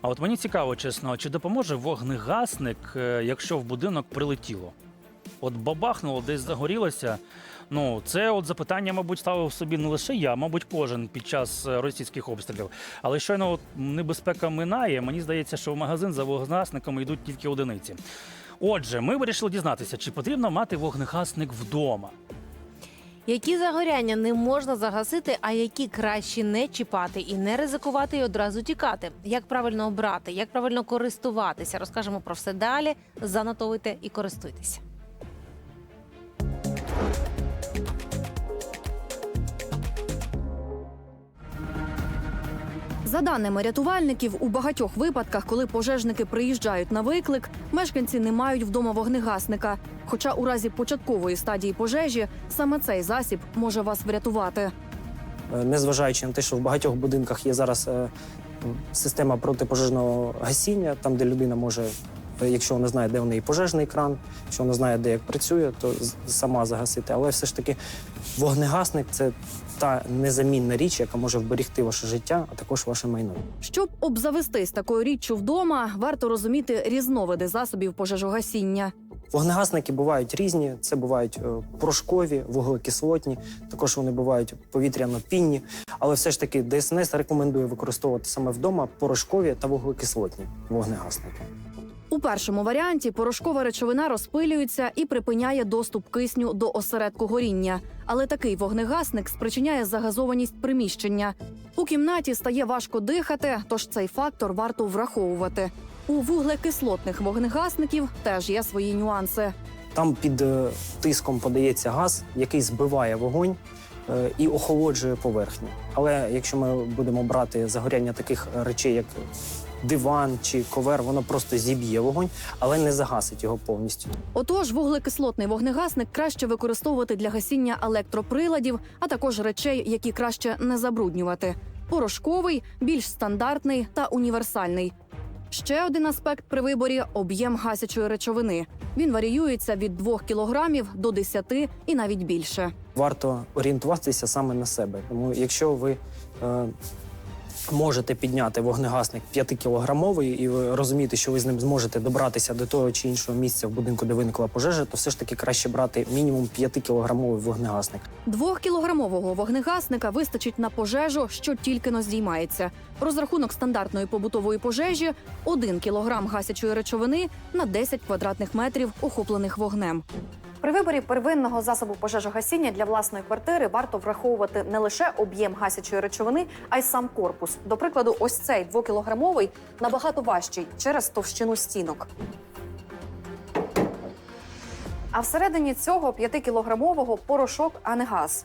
А от мені цікаво, чесно, чи допоможе вогнегасник, е, якщо в будинок прилетіло? От бабахнуло, десь загорілося. Ну, це от запитання, мабуть, ставив собі не лише я, мабуть, кожен під час е, російських обстрілів. Але щойно от небезпека минає. Мені здається, що в магазин за вогнегасниками йдуть тільки одиниці. Отже, ми вирішили дізнатися, чи потрібно мати вогнегасник вдома. Які загоряння не можна загасити, а які краще не чіпати і не ризикувати і одразу тікати. Як правильно обрати, як правильно користуватися, розкажемо про все далі. Занотовуйте і користуйтеся. За даними рятувальників, у багатьох випадках, коли пожежники приїжджають на виклик, мешканці не мають вдома вогнегасника. Хоча у разі початкової стадії пожежі саме цей засіб може вас врятувати. Е, незважаючи на те, що в багатьох будинках є зараз е, система протипожежного гасіння, там, де людина може, якщо вона знає, де в неї пожежний кран, якщо вона знає, де як працює, то сама загасити. Але все ж таки вогнегасник це та незамінна річ, яка може вберегти ваше життя, а також ваше майно. Щоб обзавестись такою річчю вдома, варто розуміти різновиди засобів пожежогасіння. Вогнегасники бувають різні. Це бувають е, порошкові, вуглекислотні, також вони бувають повітряно-пінні. Але все ж таки ДСНС рекомендує використовувати саме вдома порошкові та вуглекислотні вогнегасники. У першому варіанті порошкова речовина розпилюється і припиняє доступ кисню до осередку горіння. Але такий вогнегасник спричиняє загазованість приміщення. У кімнаті стає важко дихати, тож цей фактор варто враховувати. У вуглекислотних вогнегасників теж є свої нюанси. Там під е, тиском подається газ, який збиває вогонь е, і охолоджує поверхню. Але якщо ми будемо брати загоряння таких речей, як диван чи ковер, воно просто зіб'є вогонь, але не загасить його повністю. Отож, вуглекислотний вогнегасник краще використовувати для гасіння електроприладів, а також речей, які краще не забруднювати. Порошковий, більш стандартний та універсальний. Ще один аспект при виборі об'єм гасячої речовини. Він варіюється від 2 кілограмів до 10 і навіть більше. Варто орієнтуватися саме на себе. Тому якщо ви е, можете підняти вогнегасник 5-кілограмовий, і ви розумієте, що ви з ним зможете добратися до того чи іншого місця в будинку, де виникла пожежа, то все ж таки краще брати мінімум 5-кілограмовий вогнегасник. Двохкілограмового вогнегасника вистачить на пожежу, що тільки но здіймається. Розрахунок стандартної побутової пожежі 1 кілограм гасячої речовини на 10 квадратних метрів, охоплених вогнем. При виборі первинного засобу пожежогасіння для власної квартири варто враховувати не лише об'єм гасячої речовини, а й сам корпус. До прикладу, ось цей двокілограмовий набагато важчий через товщину стінок. А всередині цього п'ятикілограмового порошок, а не газ.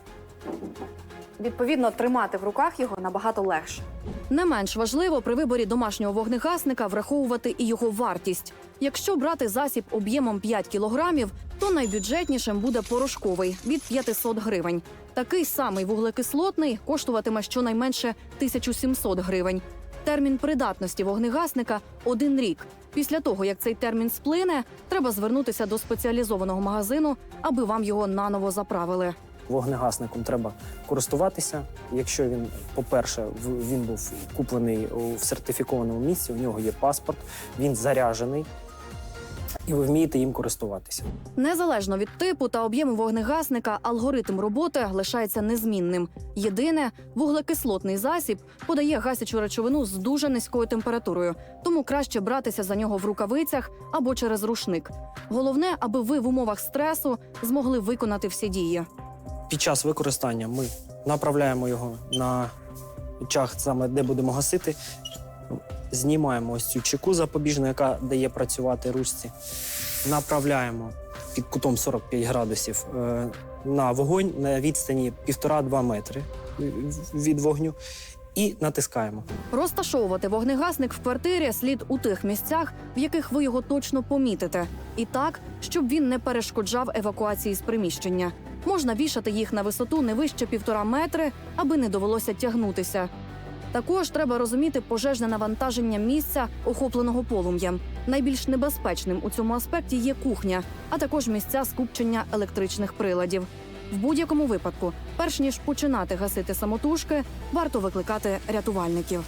Відповідно, тримати в руках його набагато легше. Не менш важливо при виборі домашнього вогнегасника враховувати і його вартість. Якщо брати засіб об'ємом 5 кілограмів, то найбюджетнішим буде порошковий від 500 гривень. Такий самий вуглекислотний коштуватиме щонайменше 1700 гривень. Термін придатності вогнегасника один рік. Після того, як цей термін сплине, треба звернутися до спеціалізованого магазину, аби вам його наново заправили. Вогнегасником треба користуватися. Якщо він, по-перше, він був куплений в сертифікованому місці, у нього є паспорт, він заряджений, і ви вмієте їм користуватися. Незалежно від типу та об'єму вогнегасника, алгоритм роботи лишається незмінним. Єдине, вуглекислотний засіб подає гасячу речовину з дуже низькою температурою, тому краще братися за нього в рукавицях або через рушник. Головне, аби ви в умовах стресу змогли виконати всі дії. Під час використання ми направляємо його на чах, саме де будемо гасити. Знімаємо ось цю чеку запобіжну, яка дає працювати ручці. Направляємо під кутом 45 градусів е, на вогонь на відстані 1,5-2 метри від вогню і натискаємо. Розташовувати вогнегасник в квартирі слід у тих місцях, в яких ви його точно помітите, і так, щоб він не перешкоджав евакуації з приміщення. Можна вішати їх на висоту не вище півтора метри, аби не довелося тягнутися. Також треба розуміти пожежне навантаження місця, охопленого полум'ям. Найбільш небезпечним у цьому аспекті є кухня, а також місця скупчення електричних приладів. В будь-якому випадку, перш ніж починати гасити самотужки, варто викликати рятувальників.